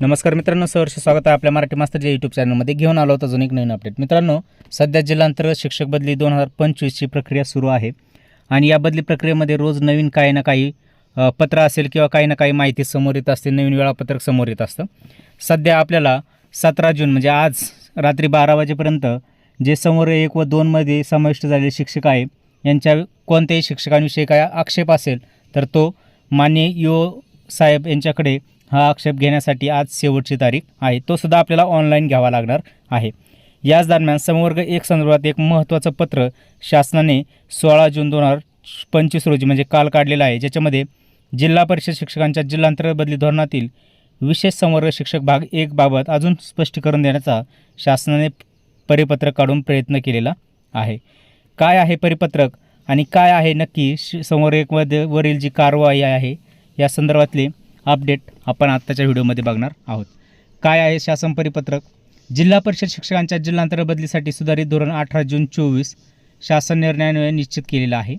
नमस्कार मित्रांनो सहर्ष स्वागत आहे आपल्या मराठी मास्तरच्या यूट्यूब चॅनलमध्ये घेऊन आलो होतो अजून एक नवीन अपडेट मित्रांनो सध्या जिल्हांतर्गत शिक्षक बदली दोन हजार पंचवीसची प्रक्रिया सुरू आहे. आणि या बदली प्रक्रियेमध्ये रोज नवीन काही ना काही पत्र असेल किंवा काही ना काही माहिती समोर येत असते नवीन वेळापत्रक समोर येत असतं. सध्या आपल्याला सतरा जून म्हणजे आज रात्री बारा वाजेपर्यंत जे समोर एक व दोनमध्ये समाविष्ट झालेले शिक्षक आहे यांच्या कोणत्याही शिक्षकांविषयी काय आक्षेप असेल तर तो मान्य यो साहेब यांच्याकडे हा आक्षेप घेण्यासाठी आज शेवटची तारीख आहे. तो सुद्धा आपल्याला ऑनलाईन घ्यावा लागणार आहे. याच दरम्यान समवर्ग एक संदर्भात एक महत्त्वाचं पत्र शासनाने सोळा जून दोन हजार पंचवीस रोजी म्हणजे काल काढलेलं आहे. ज्याच्यामध्ये जिल्हा परिषद शिक्षकांच्या जिल्हांतर्गत बदली धोरणातील विशेष संवर्ग शिक्षक भाग एक बाबत अजून स्पष्टीकरण देण्याचा शासनाने परिपत्रक काढून प्रयत्न केलेला आहे. काय आहे परिपत्रक आणि काय आहे नक्की श संवर्ग एकमध्ये वरील जी कारवाई आहे या संदर्भातले अपडेट आपण आत्ताच्या व्हिडिओमध्ये बघणार आहोत. काय आहे शासन परिपत्रक? जिल्हा परिषद शिक्षकांच्या जिल्हांतर बदलीसाठी सुधारित धोरण अठरा जून चोवीस शासन निर्णयाने निश्चित केलेलं आहे.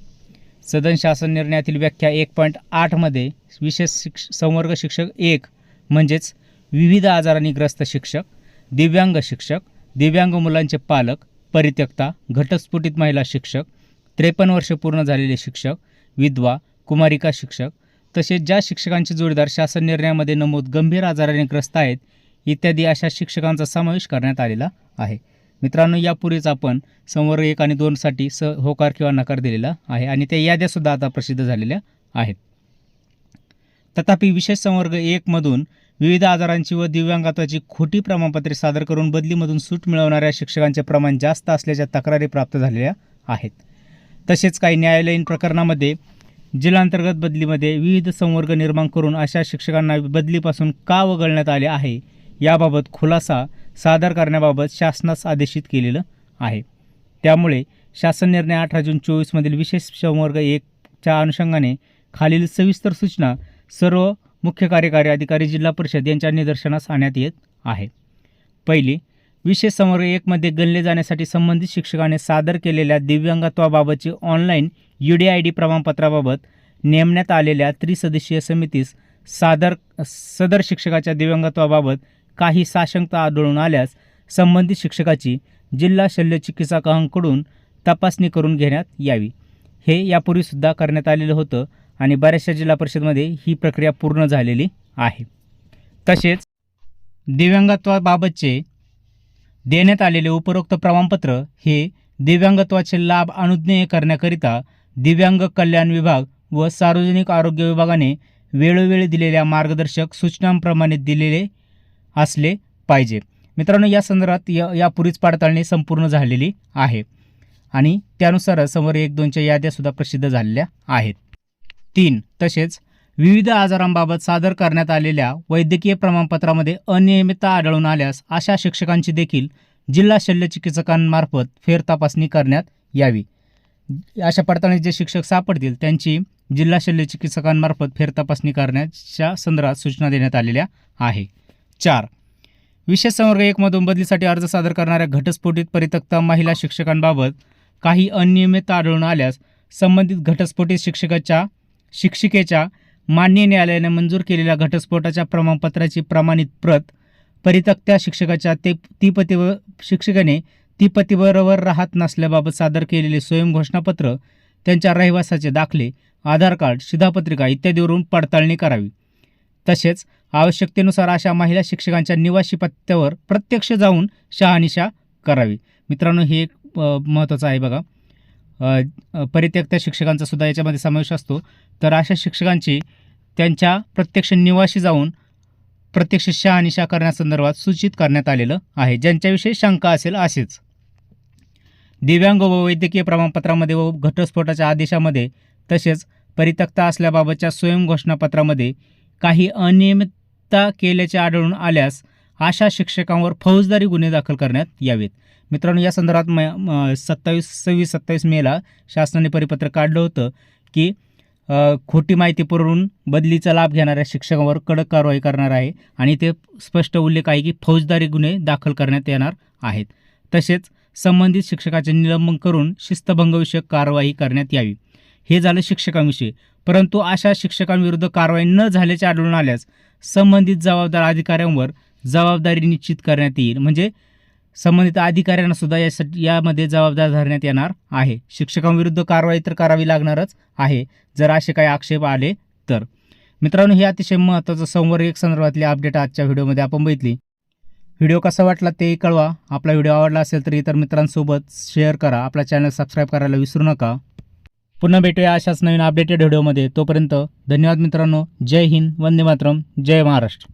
सदन शासन निर्णयातील व्याख्या एक पॉईंट आठमध्ये विशेष शिक्ष संवर्ग शिक्षक एक म्हणजेच विविध आजारांनी ग्रस्त शिक्षक दिव्यांग शिक्षक दिव्यांग मुलांचे पालक परित्यक्ता घटस्फोटित महिला शिक्षक त्रेपन्न वर्ष पूर्ण झालेले शिक्षक विधवा कुमारिका शिक्षक तसेच ज्या शिक्षकांचे जोडीदार शासन निर्णयामध्ये नमूद गंभीर आजाराने ग्रस्त आहेत इत्यादी अशा शिक्षकांचा समावेश करण्यात आलेला आहे. मित्रांनो यापूर्वीच आपण संवर्ग एक आणि दोनसाठी स होकार किंवा नकार दिलेला आहे आणि त्या याद्यासुद्धा आता प्रसिद्ध झालेल्या आहेत. तथापि विशेष संवर्ग एकमधून विविध आजारांची व दिव्यांगत्वाची खोटी प्रमाणपत्रे सादर करून बदलीमधून सूट मिळवणाऱ्या शिक्षकांचे प्रमाण जास्त असल्याच्या तक्रारी प्राप्त झालेल्या आहेत. तसेच काही न्यायालयीन प्रकरणामध्ये जिल्हांतर्गत बदलीमध्ये विविध संवर्ग निर्माण करून अशा शिक्षकांना बदलीपासून का वगळण्यात आले आहे? याबाबत खुलासा सादर करण्याबाबत शासनास आदेशित केलेलं आहे. त्यामुळे शासन निर्णय अठरा जून चोवीसमधील विशेष संवर्ग एकच्या अनुषंगाने खालील सविस्तर सूचना सर्व मुख्य कार्यकारी अधिकारी जिल्हा परिषद यांच्या निदर्शनास आणण्यात येत आहे. पहिली विशेष समोर एकमध्ये गणले जाण्यासाठी संबंधित शिक्षकाने सादर केलेल्या दिव्यांगत्वाबाबतची online U D I D प्रमाणपत्राबाबत नेमण्यात आलेल्या त्रिसदस्यीय समितीस सादर सदर शिक्षकाच्या दिव्यांगत्वाबाबत काही साशंकता आढळून आल्यास संबंधित शिक्षकाची जिल्हा शल्यचिकित्सकांकडून तपासणी करून घेण्यात यावी. हे यापूर्वीसुद्धा करण्यात आलेलं होतं आणि बऱ्याचशा जिल्हा परिषदमध्ये ही प्रक्रिया पूर्ण झालेली आहे. तसेच दिव्यांगत्वाबाबतचे देण्यात आलेले उपरोक्त प्रमाणपत्र हे दिव्यांगत्वाचे लाभ अनुज्ञेय करण्याकरिता दिव्यांग कल्याण विभाग व सार्वजनिक आरोग्य विभागाने वेळोवेळी दिलेल्या मार्गदर्शक सूचनांप्रमाणे दिलेले असले पाहिजे. मित्रांनो या संदर्भात या यापूर्वीच पडताळणी संपूर्ण झालेली आहे. आणि त्यानुसार समोर एक दोनच्या याद्यासुद्धा प्रसिद्ध झालेल्या आहेत. तीन तसेच विविध आजारांबाबत सादर करण्यात आलेल्या वैद्यकीय प्रमाणपत्रामध्ये अनियमितता आढळून आल्यास अशा शिक्षकांची देखील जिल्हा शल्यचिकित्सकांमार्फत फेरतपासणी करण्यात यावी. अशा पडताळणीत जे शिक्षक सापडतील त्यांची जिल्हा शल्यचिकित्सकांमार्फत फेरतपासणी करण्याच्या संदर्भात सूचना देण्यात आलेल्या आहे. चार. विशेष संवर्ग एकमधून बदलीसाठी अर्ज सादर करणाऱ्या घटस्फोटीत परित्यक्ता महिला शिक्षकांबाबत काही अनियमितता आढळून आल्यास संबंधित घटस्फोटीत शिक्षकाच्या शिक्षिकेच्या मान्य न्यायालयाने मंजूर केलेल्या घटस्फोटाच्या प्रमाणपत्राची प्रमाणित प्रत परितक्त्या शिक्षकाच्या ते ती पतीवर शिक्षकाने ती पतीबरोबर राहत नसल्याबाबत सादर केलेले स्वयंघोषणापत्र त्यांच्या रहिवासाचे दाखले आधार कार्ड शिधापत्रिका इत्यादीवरून पडताळणी करावी. तसेच आवश्यकतेनुसार अशा महिला शिक्षकांच्या निवासी पत्त्यावर प्रत्यक्ष जाऊन शहानिशा करावी. मित्रांनो हे एक महत्त्वाचं आहे बघा. परित्यक्त शिक्षकांचा सुद्धा याच्यामध्ये समावेश असतो. तर अशा शिक्षकांची त्यांच्या प्रत्यक्ष निवासी जाऊन प्रत्यक्ष शहानिशा करण्यासंदर्भात सूचित करण्यात आलेलं आहे. ज्यांच्याविषयी शंका असेल असेच दिव्यांग व वैद्यकीय प्रमाणपत्रामध्ये व घटस्फोटाच्या आदेशामध्ये तसेच परितक्ता असल्याबाबतच्या स्वयंघोषणापत्रामध्ये काही अनियमितता केल्याचे आढळून आल्यास अशा शिक्षकांवर फौजदारी गुन्हे दाखल करण्यात यावेत. मित्रांनो या संदर्भात म सत्तावीस सव्वीस सत्तावीस मेला शासनाने परिपत्र काढलं होतं की खोटी माहिती पुरवून बदलीचा लाभ घेणाऱ्या शिक्षकांवर कडक कारवाई करणार आहे आणि ते स्पष्ट उल्लेख आहे की फौजदारी गुन्हे दाखल करण्यात येणार आहेत. तसेच संबंधित शिक्षकाचे निलंबन करून शिस्तभंगविषयक कारवाई करण्यात यावी. हे झालं शिक्षकांविषयी. परंतु अशा शिक्षकांविरुद्ध कारवाई न झाल्याचे आढळून आल्यास संबंधित जबाबदार अधिकाऱ्यांवर जबाबदारी निश्चित करण्यात येईल. म्हणजे संबंधित अधिकाऱ्यांना सुद्धा यासाठी यामध्ये जबाबदार धरण्यात येणार आहे. शिक्षकांविरुद्ध कारवाई तर करावी लागणारच आहे जर असे काही आक्षेप आले तर. मित्रांनो हे अतिशय महत्त्वाचं संवर्ग संदर्भातली अपडेट आजच्या व्हिडिओमध्ये आपण बघितली. व्हिडिओ कसा वाटला तेही कळवा. आपला व्हिडिओ आवडला असेल तर इतर मित्रांसोबत शेअर करा. आपला चॅनल सबस्क्राईब करायला विसरू नका. पुन्हा भेटूया अशाच नवीन अपडेटेड व्हिडिओमध्ये. तोपर्यंत धन्यवाद मित्रांनो. जय हिंद. वंदे मातरम. जय महाराष्ट्र.